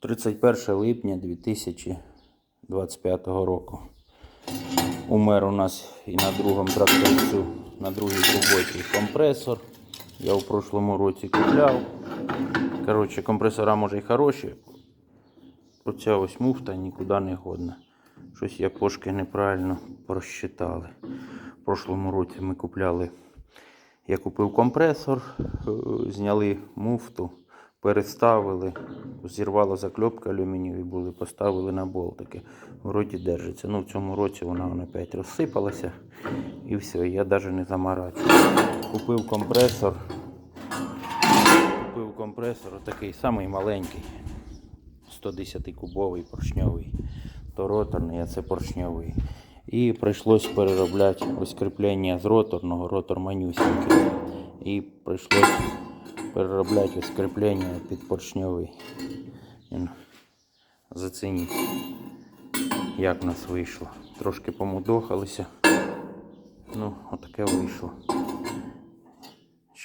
31 липня 2025 року. Умер у нас і на другому тракторцю, на другій роботі компресор. Я в прошлому році купляв. Коротше, компресора може й хороші. Оця ось муфта нікуди не годна. Щось япошки неправильно просчитали. В прошлому році ми купляли. Я купив компресор, е, зняли муфту, переставили, зірвала закльопка алюмінієві були, поставили на болтики. Вроді держиться. Ну, в цьому році вона вона опять розсипалася і все, я навіть не заморачую. Купив компресор. Купив компресор, такий самий маленький. 110 кубовий поршньовий. То роторний, а це поршньовий. І прийшлось переробляти ось кріплення з роторного, ротор манюсінький. І прийшлось переробляти ось кріплення під поршньовий. Зацініть, як в нас вийшло. Трошки помудохалися. Ну, отаке вийшло.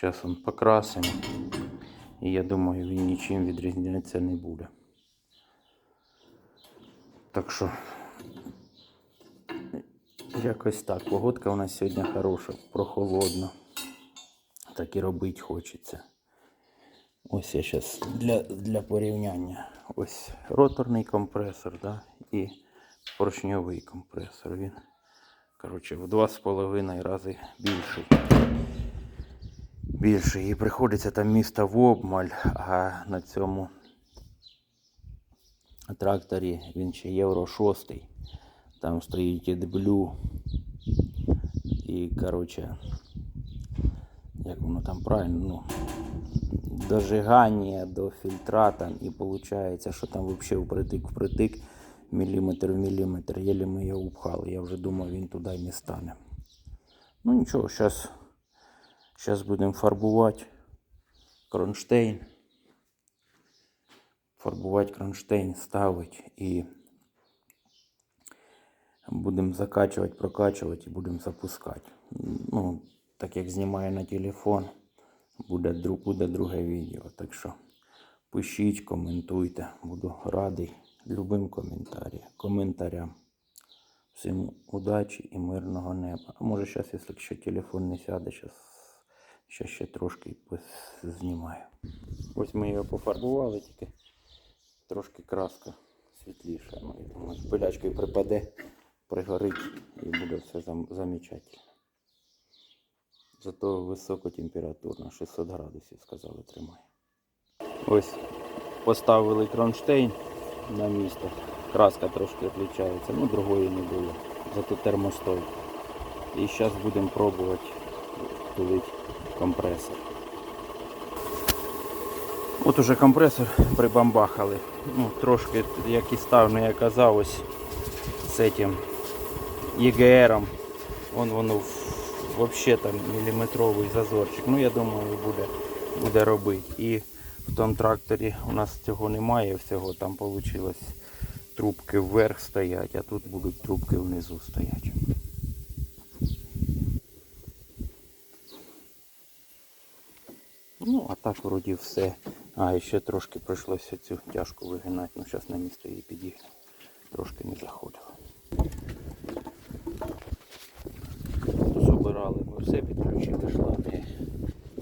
Зараз он покрасимо. І я думаю, він нічим відрізнятися не буде. Так що, якось так. Погодка у нас сьогодні хороша, прохолодно. Так і робити хочеться. Ось я зараз для, для порівняння. Ось роторний компресор, да, і поршньовий компресор. Він, коротше, в два з половиною рази більший. Більший. І приходиться там місто в обмаль, а на цьому тракторі він ще Євро 6. Там стоїть AdBlue. І, коротше, як воно там правильно, ну, дожигання до фільтра там і виходить, що там взагалі впритик впритик, міліметр в міліметр. Єлі ми його упхали. Я вже думав, він туди не стане. Ну нічого, зараз зараз будемо фарбувати кронштейн. Фарбувати кронштейн, ставити і будемо закачувати, прокачувати і будемо запускати. Ну, так як знімаю на телефон, буде, буде друге відео. Так що пишіть, коментуйте. Буду радий любим коментарям. Всім удачі і мирного неба. А може зараз, якщо телефон не сяде, зараз ще, ще трошки знімаю. Ось ми його пофарбували, тільки трошки краска світліша. Ну, думаю, пилячкою припаде, пригорить і буде все зам- замечательно. Зато високотемпературно, 600 градусів, сказали, тримає. Ось поставили кронштейн на місто. Краска трошки відрізняється, ну другої не було. Зато термостой. І зараз будемо пробувати тулити компресор. От уже компресор прибамбахали. Ну, трошки, як і став, не я казав, ось з цим ЄГРом. Вон воно взагалі там міліметровий зазорчик. Ну я думаю, буде, буде робити. І в тому тракторі у нас цього немає всього, там вийшло трубки вверх стоять, а тут будуть трубки внизу стоять. Ну, а так вроді все. А, ще трошки прийшлося цю тяжку вигинати. Ну, зараз на місто її підігну. Трошки не заходило. Забирали ми все, підключили шланги.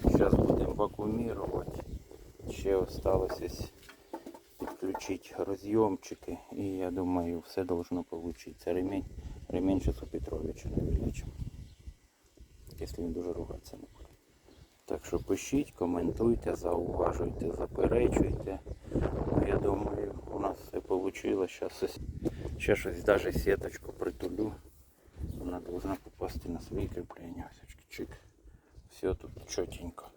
Зараз будемо вакуумірувати. Ще осталось підключити розйомчики. І я думаю, все должно. Це ремень. Ремень зараз у Петровича навілічимо. Якщо він дуже ругатися не буде. Так що пишіть, коментуйте, зауважуйте, заперечуйте. Ну, я думаю, у нас все вийшло. Зараз ще щось навіть сіточку притулю. Вона должна попасти на свої кріплення. Чик. Все тут чотенько.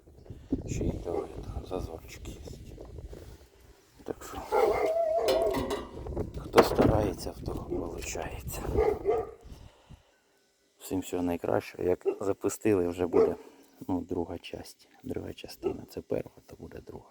Ще й до этого зазорчик є. Так що, хто старається, в того виходить. Всім всього найкращого. Як запустили, вже буде ну, друга часть. Друга частина. Це перша, то буде друга.